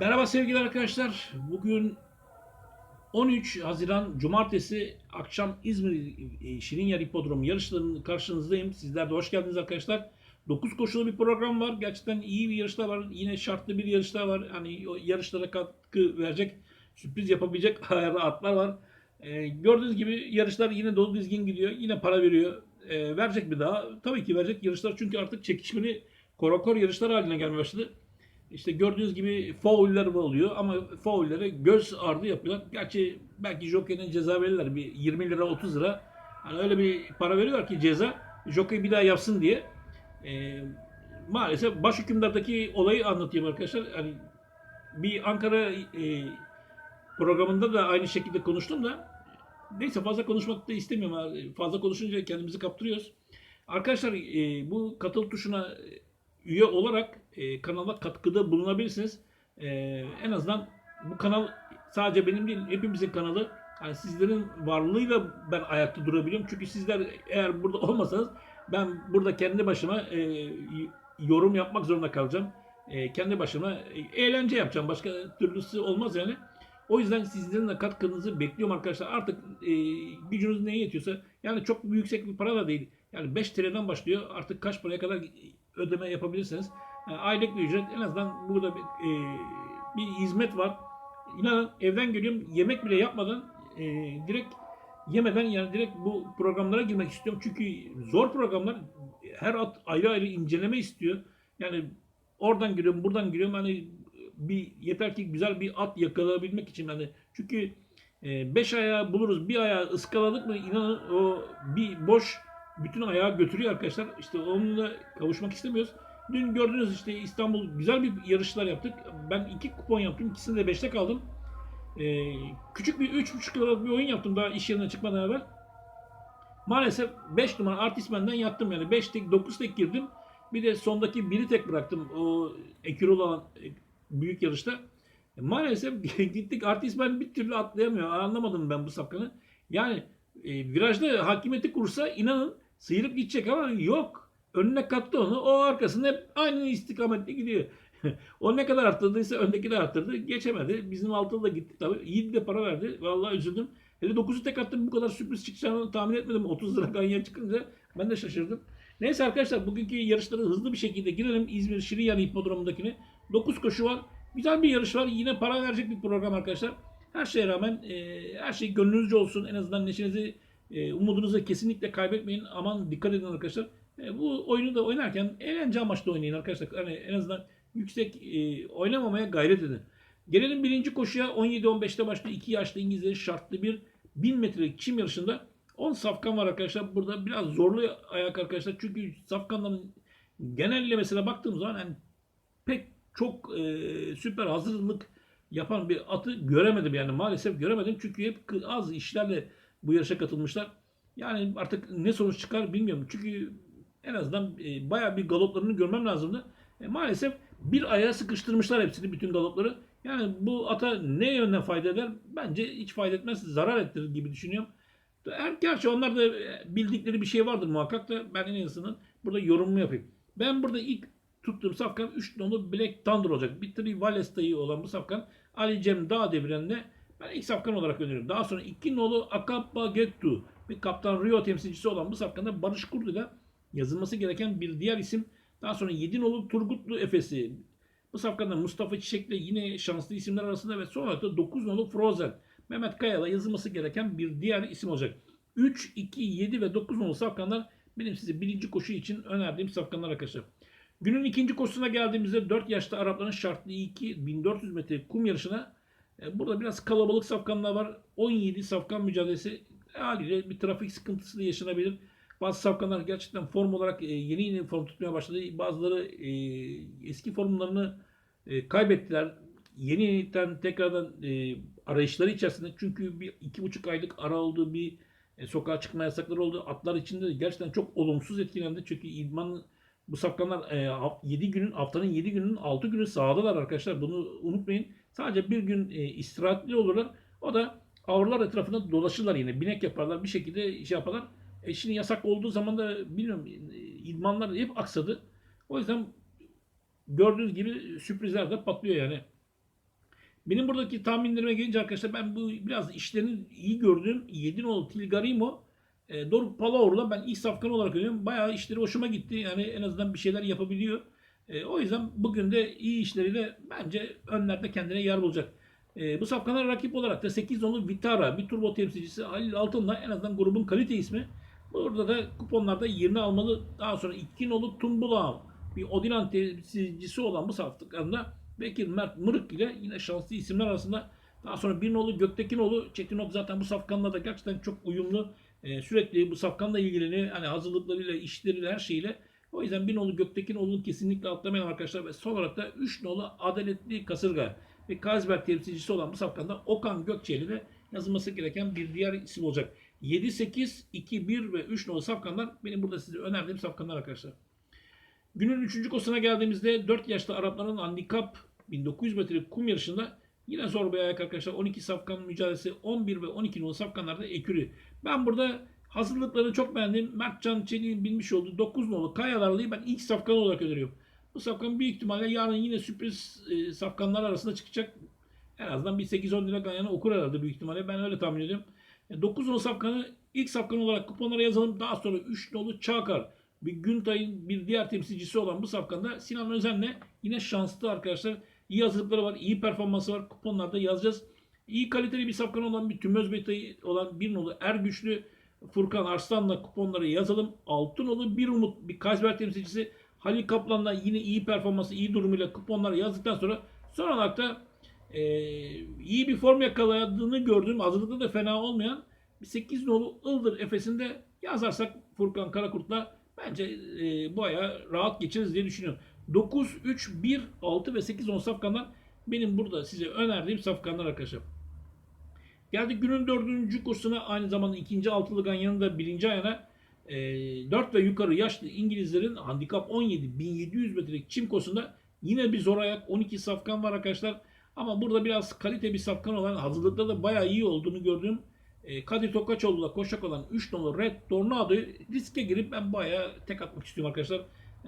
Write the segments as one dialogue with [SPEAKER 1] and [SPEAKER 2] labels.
[SPEAKER 1] Merhaba sevgili arkadaşlar. Bugün 13 Haziran Cumartesi akşam İzmir e, Şirinyer Hipodromu yarışlarının karşınızdayım. Sizler de hoş geldiniz arkadaşlar. 9 koşulu bir program var. Gerçekten iyi bir yarışlar var. Yine şartlı bir yarışlar var. Hani yarışlara katkı verecek, sürpriz yapabilecek ayarlı atlar var. Ee, gördüğünüz gibi yarışlar yine dolu dizgin gidiyor. Yine para veriyor. Ee, verecek bir daha. Tabii ki verecek yarışlar çünkü artık çekişmeli korakor yarışlar haline gelmeye başladı. İşte gördüğünüz gibi fauller oluyor ama faullere göz ardı yapıyorlar. Gerçi belki jockey'den ceza verirler bir 20 lira 30 lira. Hani öyle bir para veriyorlar ki ceza jockey bir daha yapsın diye. Ee, maalesef baş hükümdardaki olayı anlatayım arkadaşlar. Hani bir Ankara e, programında da aynı şekilde konuştum da neyse fazla konuşmak da istemiyorum. Fazla konuşunca kendimizi kaptırıyoruz. Arkadaşlar e, bu katıl tuşuna üye olarak e, kanala katkıda bulunabilirsiniz. E, en azından bu kanal sadece benim değil hepimizin kanalı. Yani sizlerin varlığıyla ben ayakta durabiliyorum. Çünkü sizler eğer burada olmasanız ben burada kendi başıma e, yorum yapmak zorunda kalacağım. E, kendi başıma e, eğlence yapacağım. Başka türlüsü olmaz yani. O yüzden sizlerin de katkınızı bekliyorum arkadaşlar. Artık e, gücünüz neye yetiyorsa yani çok yüksek bir para da değil. Yani 5 TL'den başlıyor. Artık kaç paraya kadar ödeme yapabilirsiniz. Yani aylık bir ücret en azından burada bir, e, bir hizmet var. İnanın evden geliyorum yemek bile yapmadan e, direkt yemeden yani direkt bu programlara girmek istiyorum. Çünkü zor programlar her at ayrı ayrı inceleme istiyor. Yani oradan giriyorum buradan giriyorum hani bir yeter ki güzel bir at yakalayabilmek için hani çünkü 5 e, ayağı buluruz bir ayağı ıskaladık mı inanın o bir boş bütün ayağı götürüyor arkadaşlar. İşte onunla kavuşmak istemiyoruz. Dün gördünüz işte İstanbul güzel bir yarışlar yaptık. Ben iki kupon yaptım. İkisinde de beşte kaldım. Ee, küçük bir 3,5 liralık bir oyun yaptım daha iş yerine çıkmadan evvel. Maalesef 5 numara artistmenden yattım yani. 5 tek 9 tek girdim. Bir de sondaki biri tek bıraktım. O ekürol olan büyük yarışta. E, maalesef gittik artistmen bir türlü atlayamıyor. Anlamadım ben bu sapkanı. Yani e, virajda hakimiyeti kursa inanın Sıyırıp gidecek ama yok. Önüne kattı onu. O arkasında hep aynı istikametle gidiyor. o ne kadar arttırdıysa öndeki de arttırdı. Geçemedi. Bizim altılı da gitti tabii. İyi de para verdi. Vallahi üzüldüm. Hele 9'u tek attım bu kadar sürpriz çıkacağını tahmin etmedim. 30 lira ganyan çıkınca ben de şaşırdım. Neyse arkadaşlar bugünkü yarışları hızlı bir şekilde girelim. İzmir Şirinyer Hipodromu'ndakine. 9 koşu var. Güzel bir yarış var. Yine para verecek bir program arkadaşlar. Her şeye rağmen e, her şey gönlünüzce olsun. En azından neşenizi e, umudunuzu kesinlikle kaybetmeyin. Aman dikkat edin arkadaşlar. E, bu oyunu da oynarken eğlence amaçlı oynayın arkadaşlar. Hani en azından yüksek e, oynamamaya gayret edin. Gelelim birinci koşuya 17-15'te başlıyor. 2 yaşlı İngilizlerin şartlı bir 1000 metrelik çim yarışında 10 safkan var arkadaşlar. Burada biraz zorlu ayak arkadaşlar. Çünkü safkanların genelle mesela baktığımız zaman yani pek çok e, süper hazırlık yapan bir atı göremedim yani maalesef göremedim. Çünkü hep az işlerle bu yarışa katılmışlar. Yani artık ne sonuç çıkar bilmiyorum. Çünkü en azından e, bayağı bir galoplarını görmem lazımdı. E, maalesef bir ayağa sıkıştırmışlar hepsini bütün galopları. Yani bu ata ne yönden fayda eder? Bence hiç fayda etmez. Zarar ettirir gibi düşünüyorum. Er, gerçi onlar da e, bildikleri bir şey vardır muhakkak da ben en azından burada yorumumu yapayım. Ben burada ilk tuttuğum safkan 3 nolu Black Thunder olacak. Bir tabi Valesta'yı olan bu safkan Ali Cem Dağ devrinde ben ilk safkan olarak öneriyorum. Daha sonra iki nolu Akappa Gettu bir Kaptan Rio temsilcisi olan bu safkanda Barış Kurdu ile yazılması gereken bir diğer isim. Daha sonra 7 nolu Turgutlu Efes'i. Bu safkanda Mustafa Çiçek'le yine şanslı isimler arasında ve sonra da 9 nolu Frozen. Mehmet Kaya'la yazılması gereken bir diğer isim olacak. 3, 2, 7 ve 9 nolu safkanlar benim size birinci koşu için önerdiğim safkanlar arkadaşlar. Günün ikinci koşusuna geldiğimizde 4 yaşta Arapların şartlı 2 1400 metre kum yarışına burada biraz kalabalık safkanlar var. 17 safkan mücadelesi haliyle bir trafik sıkıntısı da yaşanabilir. Bazı safkanlar gerçekten form olarak e, yeni yeni form tutmaya başladı. Bazıları e, eski formlarını kaybettiler. Yeni yeniden tekrardan arayışları içerisinde çünkü bir iki buçuk aylık ara olduğu bir sokağa çıkma yasakları oldu. Atlar içinde gerçekten çok olumsuz etkilendi. Çünkü idman bu safkanlar 7 günün haftanın 7 günün 6 günü sahadalar arkadaşlar. Bunu unutmayın. Sadece bir gün e, istirahatli olurlar. O da avrular etrafında dolaşırlar yine. Binek yaparlar. Bir şekilde şey yaparlar. E şimdi yasak olduğu zaman da bilmiyorum e, idmanlar hep aksadı. O yüzden gördüğünüz gibi sürprizler de patlıyor yani. Benim buradaki tahminlerime gelince arkadaşlar ben bu biraz işlerini iyi gördüğüm Yedinoğlu Tilgarimo e, Doruk Palaor'la ben ilk safkan olarak görüyorum. Bayağı işleri hoşuma gitti. Yani en azından bir şeyler yapabiliyor. E, o yüzden bugün de iyi işleriyle bence önlerde kendine yer bulacak. E, bu safkanlara rakip olarak da 8 nolu Vitara, bir turbo temsilcisi Halil Altın'la en azından grubun kalite ismi. Burada da kuponlarda yerini almalı. Daha sonra 2 nolu Tumbula, bir Odilan temsilcisi olan bu safkanında Bekir Mert Mırık ile yine şanslı isimler arasında. Daha sonra bir nolu Göktekinoğlu, Çetinok zaten bu safkanla da gerçekten çok uyumlu. Ee, sürekli bu safkanla ilgileniyor. Hani hazırlıklarıyla, işleriyle, her şeyle. O yüzden bir nolu Göktekinoğlu'nu kesinlikle atlamayalım arkadaşlar. Ve son olarak da 3 nolu Adaletli Kasırga ve Kazberg temsilcisi olan bu safkanda Okan Gökçeli de yazılması gereken bir diğer isim olacak. 7, 8, 2, 1 ve 3 nolu safkanlar benim burada size önerdiğim safkanlar arkadaşlar. Günün 3. kosuna geldiğimizde 4 yaşlı Arapların handikap 1900 metrelik kum yarışında yine zor bir ayak arkadaşlar. 12 safkan mücadelesi 11 ve 12 nolu safkanlarda ekürü. Ben burada hazırlıklarını çok beğendim. Mertcan Çelik'in bilmiş olduğu 9 nolu Kayalarlı'yı ben ilk safkan olarak öneriyorum. Bu safkan büyük ihtimalle yarın yine sürpriz e, safkanlar arasında çıkacak. En azından bir 8-10 lira ganyanı okur herhalde büyük ihtimalle. Ben öyle tahmin ediyorum. 9 nolu safkanı ilk safkan olarak kuponlara yazalım. Daha sonra 3 nolu Çakar bir Güntay'ın bir diğer temsilcisi olan bu safkanda Sinan Özen'le yine şanslı arkadaşlar. İyi hazırlıkları var, iyi performansı var. Kuponlarda yazacağız. İyi kaliteli bir safkan olan bir Tümöz Beta'yı olan bir nolu Er Güçlü Furkan Arslan'la kuponları yazalım. Altın nolu bir umut bir Kaysber temsilcisi Halil Kaplan'la yine iyi performansı, iyi durumuyla kuponları yazdıktan sonra son olarak e, iyi bir form yakaladığını gördüğüm hazırlıkta da fena olmayan bir 8 nolu Ildır Efes'inde yazarsak Furkan Karakurt'la Bence e, bu aya rahat geçeriz diye düşünüyorum. 9, 3, 1, 6 ve 8, 10 safkanlar benim burada size önerdiğim safkanlar arkadaşlar. Geldik günün dördüncü kursuna aynı zamanda ikinci altılı ganyanın da birinci ayına e, 4 ve yukarı yaşlı İngilizlerin handikap 17 1700 metrelik çim kursunda yine bir zor ayak 12 safkan var arkadaşlar. Ama burada biraz kalite bir safkan olan hazırlıkta da bayağı iyi olduğunu gördüğüm e, Kadir Tokaçoğlu'la koşacak olan 3 numaralı Red Tornado'yu riske girip ben bayağı tek atmak istiyorum arkadaşlar.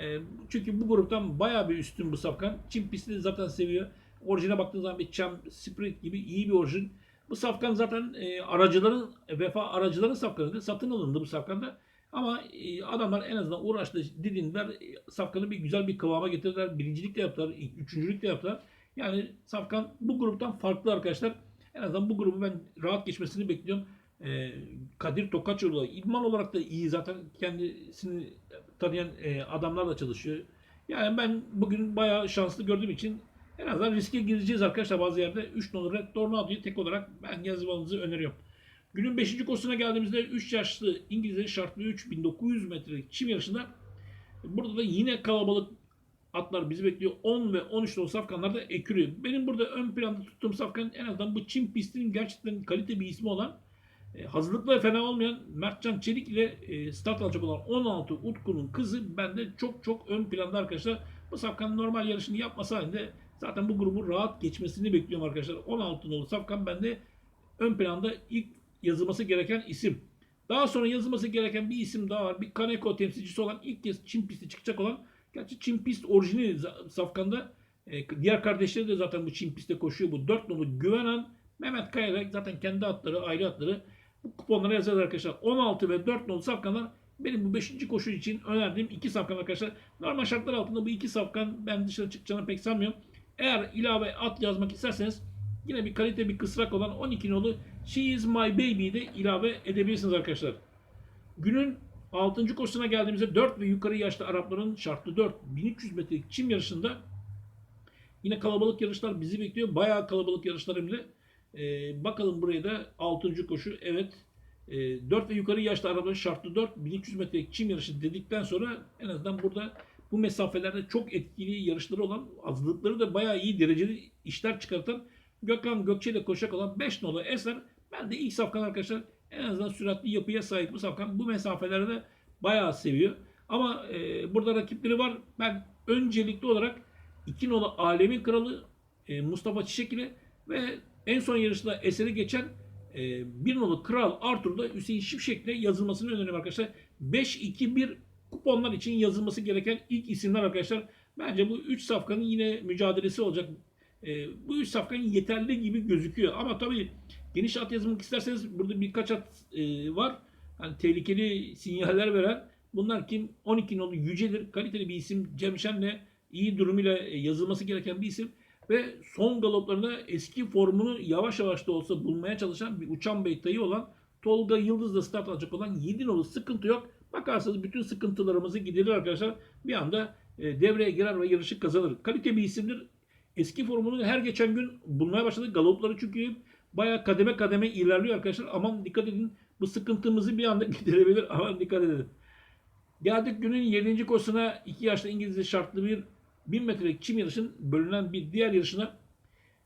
[SPEAKER 1] E, çünkü bu gruptan bayağı bir üstün bu safkan. Çin pisti de zaten seviyor. Orijine baktığınız zaman bir Cham Sprint gibi iyi bir orijin. Bu safkan zaten e, aracıların, vefa aracıların safkanıydı. Satın alındı bu safkanda. Ama e, adamlar en azından uğraştı, didindiler. E, safkanı bir güzel bir kıvama getirdiler. Birincilik de yaptılar, üçüncülük de yaptılar. Yani safkan bu gruptan farklı arkadaşlar. En azından bu grubu ben rahat geçmesini bekliyorum. Ee, Kadir Tokaçoğlu idman olarak da iyi zaten kendisini tanıyan e, adamlarla çalışıyor. Yani ben bugün bayağı şanslı gördüğüm için en azından riske gireceğiz arkadaşlar bazı yerde. 3 numaralı Red Tornado'yu tek olarak ben yazmanızı öneriyorum. Günün 5. kosuna geldiğimizde 3 yaşlı İngilizlerin şartlı 3 1900 metrelik çim yarışında burada da yine kalabalık atlar bizi bekliyor. 10 ve 13 nolu safkanlarda ekürü. Benim burada ön planda tuttuğum safkan en azından bu Çin pistinin gerçekten kalite bir ismi olan e, hazırlıkları fena olmayan Mertcan Çelik ile e, start alacak olan 16 Utku'nun kızı bende çok çok ön planda arkadaşlar. Bu safkan normal yarışını yapmasa halinde zaten bu grubun rahat geçmesini bekliyorum arkadaşlar. 16 nolu safkan bende ön planda ilk yazılması gereken isim. Daha sonra yazılması gereken bir isim daha var. Bir Kaneko temsilcisi olan ilk kez Çin pisti çıkacak olan Gerçi Çin pist orijinali safkanda e, diğer kardeşleri de zaten bu Çin pistte koşuyor. Bu 4 nolu Güvenen Mehmet Kaya'da zaten kendi atları ayrı atları bu kuponlara yazarız arkadaşlar. 16 ve 4 nolu safkanlar benim bu 5. koşu için önerdiğim iki safkan arkadaşlar. Normal şartlar altında bu iki safkan ben dışarı çıkacağını pek sanmıyorum. Eğer ilave at yazmak isterseniz yine bir kalite bir kısrak olan 12 nolu She is my baby'yi de ilave edebilirsiniz arkadaşlar. Günün 6. koşusuna geldiğimizde 4 ve yukarı yaşlı Arapların şartlı 4 1300 metrelik çim yarışında yine kalabalık yarışlar bizi bekliyor. Bayağı kalabalık yarışlar de. Ee, bakalım buraya da 6. koşu. Evet. E, 4 ve yukarı yaşlı Arapların şartlı 4 1300 metrelik çim yarışı dedikten sonra en azından burada bu mesafelerde çok etkili yarışları olan hazırlıkları da bayağı iyi dereceli işler çıkartan Gökhan Gökçe ile koşacak olan 5 nolu Eser. Ben de ilk safkan arkadaşlar en azından süratli yapıya sahip bu safkan bu mesafelerde bayağı seviyor. Ama e, burada rakipleri var. Ben öncelikli olarak 2 nolu Alemin Kralı e, Mustafa Çiçek ile ve en son yarışta eseri geçen e, 1 nolu Kral Arthur'da Hüseyin Şimşek'le yazılmasını öneriyorum arkadaşlar. 5-2-1 kuponlar için yazılması gereken ilk isimler arkadaşlar. Bence bu 3 safkanın yine mücadelesi olacak. E, bu üç safkan yeterli gibi gözüküyor. Ama tabii geniş at yazmak isterseniz burada birkaç at e, var. Hani tehlikeli sinyaller veren. Bunlar kim? 12 nolu Yücelir. Kaliteli bir isim. Cem Şen'le iyi durumuyla e, yazılması gereken bir isim. Ve son galoplarında eski formunu yavaş yavaş da olsa bulmaya çalışan bir uçan beytayı olan Tolga Yıldız'la start alacak olan 7 nolu sıkıntı yok. Bakarsanız bütün sıkıntılarımızı giderir arkadaşlar. Bir anda e, devreye girer ve yarışı kazanır. Kalite bir isimdir. Eski formunu her geçen gün bulmaya başladı. Galopları çünkü bayağı kademe kademe ilerliyor arkadaşlar. Aman dikkat edin. Bu sıkıntımızı bir anda giderebilir. Aman dikkat edin. Geldik günün 7. koşusuna 2 yaşlı İngilizce şartlı bir 1000 metrelik çim yarışın bölünen bir diğer yarışına.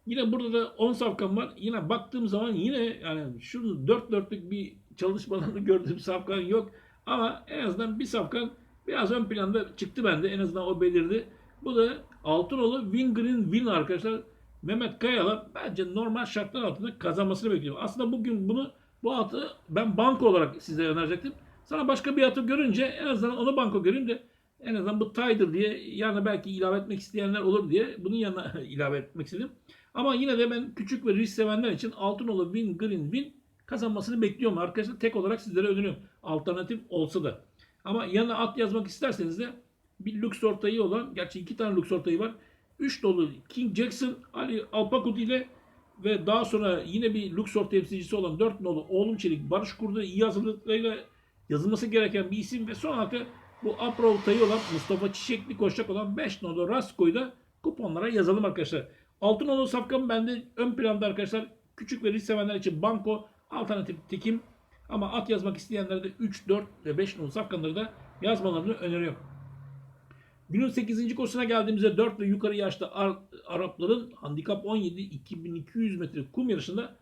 [SPEAKER 1] Yine burada da 10 safkan var. Yine baktığım zaman yine yani şunu 4 dörtlük bir çalışmalarını gördüğüm safkan yok. Ama en azından bir safkan biraz ön planda çıktı bende. En azından o belirdi. Bu da Altınoğlu Win Green Win arkadaşlar. Mehmet Kayalı bence normal şartlar altında kazanmasını bekliyorum. Aslında bugün bunu bu atı ben banko olarak size önerecektim. Sana başka bir atı görünce en azından onu banko de en azından bu taydır diye yani belki ilave etmek isteyenler olur diye bunun yanına ilave etmek istedim. Ama yine de ben küçük ve risk sevenler için Altınoğlu Win Green Win kazanmasını bekliyorum arkadaşlar. Tek olarak sizlere öneriyorum. Alternatif olsa da. Ama yanına at yazmak isterseniz de bir lüks ortayı olan, gerçi iki tane lüks ortayı var. 3 dolu King Jackson, Ali Alpakut ile ve daha sonra yine bir Luxor temsilcisi olan 4 nolu Oğlum Çelik, Barış Kurdu iyi hazırlıklarıyla yazılması gereken bir isim ve son halka bu Aprota'yı olan Mustafa Çiçekli koşacak olan 5 nolu Rasko'yu da kuponlara yazalım arkadaşlar. 6 nolu safkan bende ön planda arkadaşlar. Küçük ve risk sevenler için banko alternatif tekim ama at yazmak isteyenlere de 3, 4 ve 5 nolu safkanları da yazmalarını öneriyorum. Günün 8. koşusuna geldiğimizde 4 ve yukarı yaşta Ar- Arapların handikap 17 2200 metre kum yarışında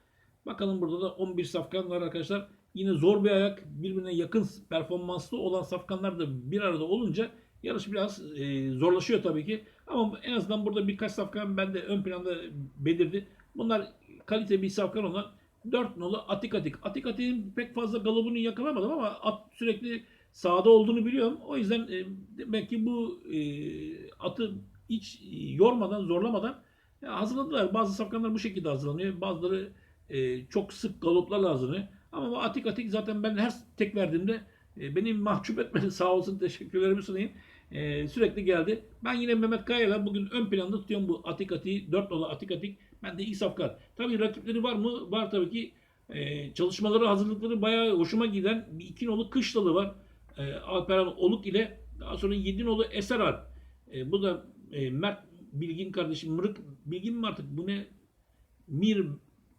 [SPEAKER 1] bakalım burada da 11 safkan var arkadaşlar. Yine zor bir ayak birbirine yakın performanslı olan safkanlar da bir arada olunca yarış biraz e, zorlaşıyor tabii ki. Ama en azından burada birkaç safkan bende ön planda belirdi. Bunlar kalite bir safkan olan 4 nolu Atik Atik. Atik Atik'in pek fazla galobunu yakalamadım ama at sürekli sahada olduğunu biliyorum. O yüzden e, demek ki bu e, atı hiç e, yormadan, zorlamadan ya hazırladılar. Bazı safkanlar bu şekilde hazırlanıyor. Bazıları e, çok sık galoplarla hazırlanıyor. Ama bu atik atik zaten ben her tek verdiğimde e, beni mahcup etmedi. Sağ olsun teşekkürlerimi sunayım. E, sürekli geldi. Ben yine Mehmet Kaya'yla bugün ön planda tutuyorum bu atik atiği. 4 nolu atik atik. Ben de ilk safkan. Tabii rakipleri var mı? Var tabii ki. E, çalışmaları, hazırlıkları bayağı hoşuma giden bir iki nolu kış dalı var. E, Alperen Oluk ile daha sonra 7 nolu Eser Alp. E, bu da e, Mert Bilgin kardeşim. Mırık Bilgin mi artık? Bu ne? Mir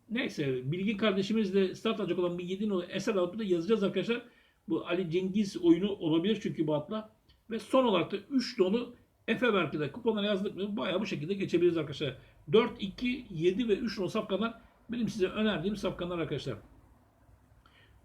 [SPEAKER 1] Neyse Bilgin kardeşimizle start alacak olan bir 7 nolu Eser Alp'ı da yazacağız arkadaşlar. Bu Ali Cengiz oyunu olabilir çünkü bu atla. Ve son olarak da 3 nolu Efe belki de kuponlara yazdık mı bayağı bu şekilde geçebiliriz arkadaşlar. 4, 2, 7 ve 3 nolu safkanlar benim size önerdiğim safkanlar arkadaşlar.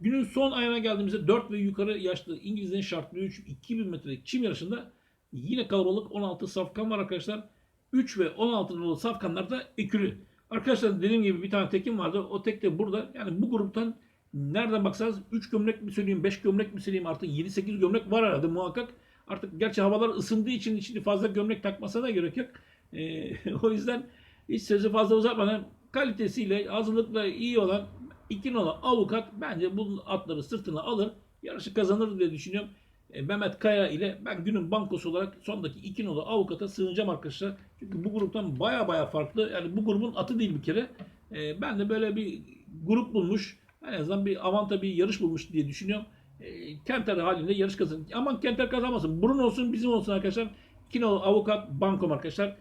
[SPEAKER 1] Günün son ayına geldiğimizde 4 ve yukarı yaşlı İngilizlerin şartlı 3 2000 metrelik çim yarışında yine kalabalık 16 safkan var arkadaşlar. 3 ve 16 nolu safkanlar da ekürü. Arkadaşlar dediğim gibi bir tane tekim vardı. O tek de burada. Yani bu gruptan nereden baksanız 3 gömlek mi söyleyeyim, 5 gömlek mi söyleyeyim artık 7-8 gömlek var herhalde muhakkak. Artık gerçi havalar ısındığı için içinde fazla gömlek takmasına da gerek yok. Ee, o yüzden hiç sözü fazla uzatmadan kalitesiyle, hazırlıkla iyi olan iki nolu avukat bence bu atları sırtına alır. Yarışı kazanır diye düşünüyorum. E, Mehmet Kaya ile ben günün bankosu olarak sondaki iki nolu avukata sığınacağım arkadaşlar. Çünkü bu gruptan baya baya farklı. Yani bu grubun atı değil bir kere. E, ben de böyle bir grup bulmuş. En azından bir avanta bir yarış bulmuş diye düşünüyorum. E, Kenter halinde yarış kazanır. Aman Kenter kazanmasın. Burun olsun bizim olsun arkadaşlar. İki nolu avukat bankom arkadaşlar.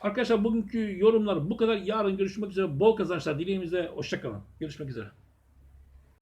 [SPEAKER 1] Arkadaşlar bugünkü yorumlar bu kadar. Yarın görüşmek üzere. Bol kazançlar dileğimizle. Hoşçakalın. Görüşmek üzere.